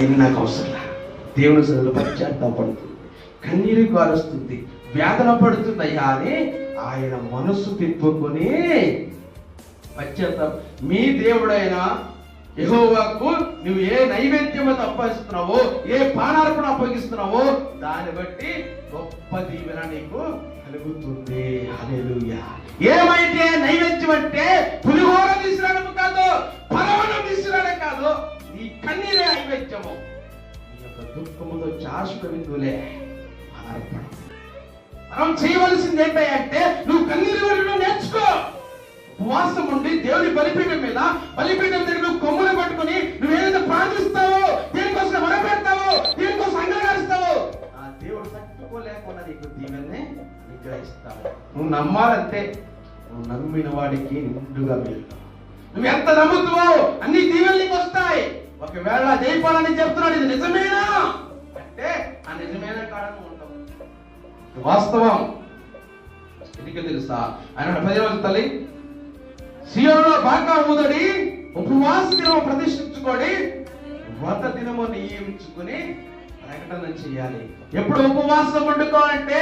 ఏమి నాకు అవసరం దేవుని సరిలో పశ్చాత్తాపడుతుంది కన్నీరు కారుస్తుంది వేదన పడుతుంది అయ్యా అని ఆయన మనస్సు తిప్పుకొని పశ్చాత్తాప మీ దేవుడైన యహోవాకు నువ్వు ఏ నైవేద్యము అప్పగిస్తున్నావో ఏ పానార్పణ అప్పగిస్తున్నావో దాన్ని బట్టి గొప్ప దీవెన నీకు కలుగుతుంది. హల్లెలూయా. ఏమైతే నైవేద్యం నైవేద్యము నీ యొక్క దుఃఖముతో శాశ్వత బిందువులే మనం చేయవలసింది ఏంటంటే నువ్వు కన్నీరు వరకు నేర్చుకో. ఉపవాసం ఉండి దేవుని బలిపీఠం మీద బలిపీఠం దగ్గర నువ్వు కొమ్ములు పట్టుకుని నువ్వు ఏదైతే ప్రార్థిస్తావో దేనికోసం మొరపెడతావో దేనికోసం అంగీకరిస్తావో ఆ దేవుడు తట్టుకోలేకుండా నీకు దీవెన్ని నిగ్రహిస్తావు నువ్వు నమ్మాలంటే నువ్వు నమ్మిన వాడికి నిండుగా వెళ్తావు నువ్వు ఎంత నమ్ముతావో అన్ని దీవెనలు నీకు వస్తాయి. ఒకవేళ జైపాలని చెప్తున్నాడు ఇది నిజమేనా? అంటే ఆ నిజమైన కారణం ఉండవు. వాస్తవం. ఎందుకు తెలుసా? ఆయన పది రోజులు తల్లి సీఎంలో బాగా ఊదడి ఉపవాస దినము ప్రతిష్ఠించుకొని వ్రత దినము నియమించుకుని ప్రకటన చేయాలి. ఎప్పుడు ఉపవాసం వండుకోవాలంటే